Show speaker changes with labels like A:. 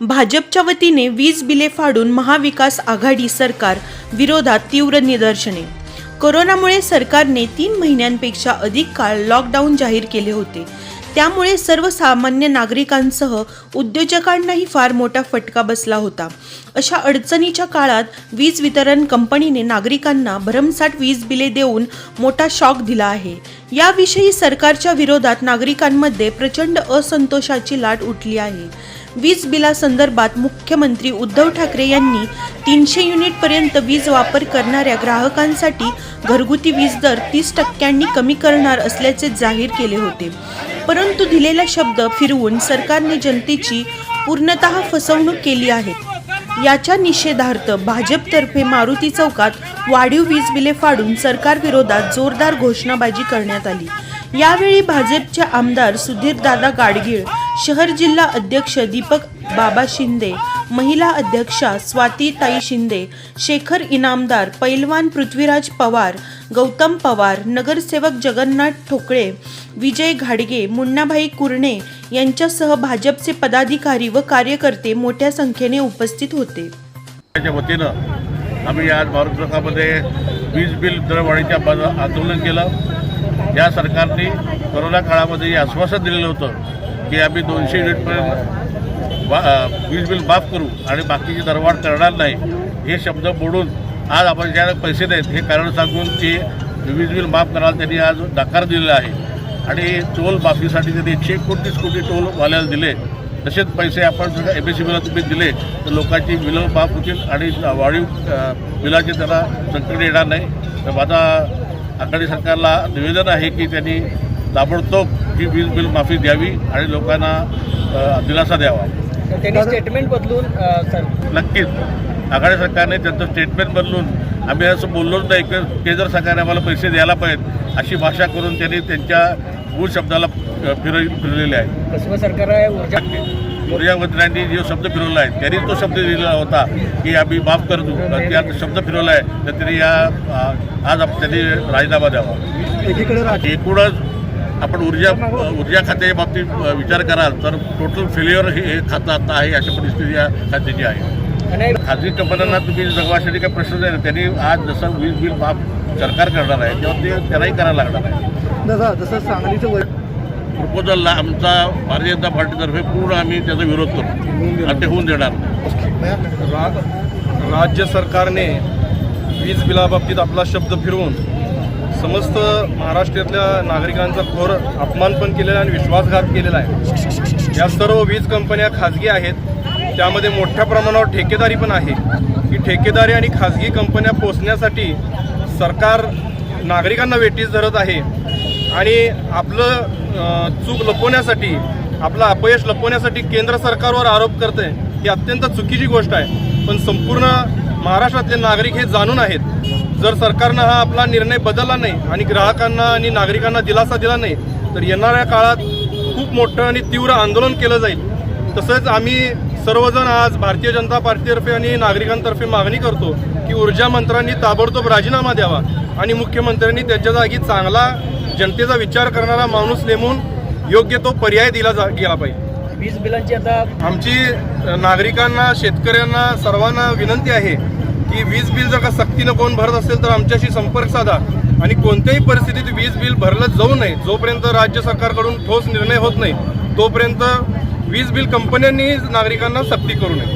A: भाजपच्या वतीने वीज बिले फाडून महाविकास आघाडी सरकार विरोधात तीव्र निदर्शने. कोरोनामुळे सरकारने तीन महिन्यांपेक्षा अधिक काळ लॉकडाऊन जाहीर केले होते. त्यामुळे सर्वसामान्य नागरिकांसह उद्योजकांनाही फार मोठा फटका बसला होता. अशा अडचणीच्या काळात वीज वितरण कंपनीने नागरिकांना भरमसाठ वीज बिले देऊन मोठा शॉक दिला आहे. याविषयी सरकारच्या विरोधात नागरिकांमध्ये प्रचंड असंतोषाची लाट उठली आहे. वीज बिलासंदर्भात मुख्यमंत्री उद्धव ठाकरे यांनी तीनशे युनिटपर्यंत वीज वापर करणाऱ्या ग्राहकांसाठी घरगुती वीज दर तीस टक्क्यांनी कमी करणार असल्याचे जाहीर केले होते. परंतु दिलेला शब्द फिरवून सरकारने जनतेची पूर्णतः फसवणूक केली आहे. याच्या निषेधार्थ भाजपतर्फे मारुती चौकात वाढीव वीज बिले फाडून सरकारविरोधात जोरदार घोषणाबाजी करण्यात आली. यावेळी भाजपचे आमदार सुधीरदादा गाडगीळ शहर जिल्हा अध्यक्ष दीपक बाबा शिंदे महिला अध्यक्षा स्वातीताई शिंदे शेखर इनामदार पैलवान पृथ्वीराज पवार गौतम पवार नगरसेवक जगन्नाथ ठोकळे विजय घाडगे मुन्नाभाई कुरणे यांच्यासह भाजपचे पदाधिकारी व कार्यकर्ते मोठ्या संख्येने उपस्थित होते.
B: वतीनं आम्ही आज भारत वीज बिल दरवाढीच्या आंदोलन केलं. या सरकारने कोरोना काळामध्ये हे आश्वासन दिलेलं होतं की आम्ही दोनशे युनिटपर्यंत वा वीज बिल माफ करू आणि बाकीची दरवाढ करणार नाही. हे शब्द मोडून आज आपण ज्याला पैसे नाहीत हे कारण सांगून ते वीज बिल माफ करायला त्यांनी आज नकार दिलेला आहे. आणि टोल माफीसाठी त्यांनी एकशे एकोणतीस कोटी टोलवाल्याला दिले. तसेच पैसे आपण जर एम एस सी बिला तुम्ही दिले तर लोकांची बिलं माफ होतील आणि वाढीव बिलाचे त्याला संकट येणार नाही. तर माझा आघाडी सरकारला निवेदन आहे की त्यांनी ताबडतोब ही वीज बिल माफी द्यावी आणि लोकांना दिलासा द्यावा.
C: त्यांनी स्टेटमेंट बदलून
B: नक्कीच. आघाडी सरकारने त्यांचं स्टेटमेंट बदलून आम्ही असं बोललोच नाही की केंद्र सरकारने आम्हाला पैसे द्यायला पाहिजेत अशी भाषा करून त्यांनी त्यांच्या मूळ शब्दाला अ, फिरव फिरलेले आहे.
C: सरकार आहे
B: मंत्र्यांनी जो शब्द फिरवला आहे त्यांनी तो शब्द दिलेला होता की आम्ही माफ कर देऊ तर त्या शब्द फिरवला आहे तर त्यांनी या आज आप- त्यांनी राजीनामा द्यावा. एकूणच आपण ऊर्जा ऊर्जा खात्याच्या बाबतीत विचार कराल तर टोटल फेल्युअर हे खातं आता आहे अशा परिस्थिती या खात्याची आहे.
C: आणि
B: खाजगी कंपन्यांना तुम्ही जगवासाठी काही प्रश्न नाही त्यांनी आज जसं वीज बिल माफ सरकार करणार आहे तेव्हा ते त्यांनाही करायला लागणार आहे.
C: जसं सांगलीचं
B: प्रपोजलला आमचा भारतीय जनता पार्टीतर्फे पूर्ण आम्ही त्याचा विरोध करू. आणि ते होऊन देणार
D: रा- राज्य सरकारने वीज बिलाबाबतीत आपला शब्द फिरवून समस्त महाराष्ट्रातल्या नागरिकांचा घोर अपमान पण केलेला आहे आणि विश्वासघात केलेला आहे. या सर्व वीज कंपन्या खाजगी आहेत. त्यामध्ये मोठ्या प्रमाणावर ठेकेदारी पण आहे. ही ठेकेदारी आणि खाजगी कंपन्या पोचण्यासाठी सरकार नागरिकांना वेटीस धरत आहे. आणि आपलं चूक लपवण्यासाठी आपला अपयश लपवण्यासाठी केंद्र सरकारवर आरोप करते ही अत्यंत चुकीची गोष्ट आहे. पण संपूर्ण महाराष्ट्रातले नागरिक हे जाणून आहेत जर सरकारनं हा आपला निर्णय बदलला नाही आणि ग्राहकांना आणि नागरिकांना दिलासा दिला नाही तर येणाऱ्या काळात खूप मोठं आणि तीव्र आंदोलन केलं जाईल. तसंच आम्ही सर्वजण आज भारतीय जनता पार्टीतर्फे आणि नागरिकांतर्फे मागणी करतो की ऊर्जा मंत्र्यांनी ताबडतोब राजीनामा द्यावा आणि मुख्यमंत्र्यांनी त्याच्या जागी चांगला जनतेचा विचार करणारा माणूस नेमून योग्य तो पर्याय दिला जा गेला पाहिजे.
C: वीज बिलांची आता
D: आमची नागरिकांना शेतकऱ्यांना सर्वांना विनंती आहे की वीज बिल जर का सक्तीनं कोण भरत असेल तर आमच्याशी संपर्क साधा आणि कोणत्याही परिस्थितीत वीज बिल भरलं जाऊ नये. जोपर्यंत राज्य सरकारकडून ठोस निर्णय होत नाही तोपर्यंत वीज बिल कंपन्यांनी नागरिकांना सक्ती करू नये.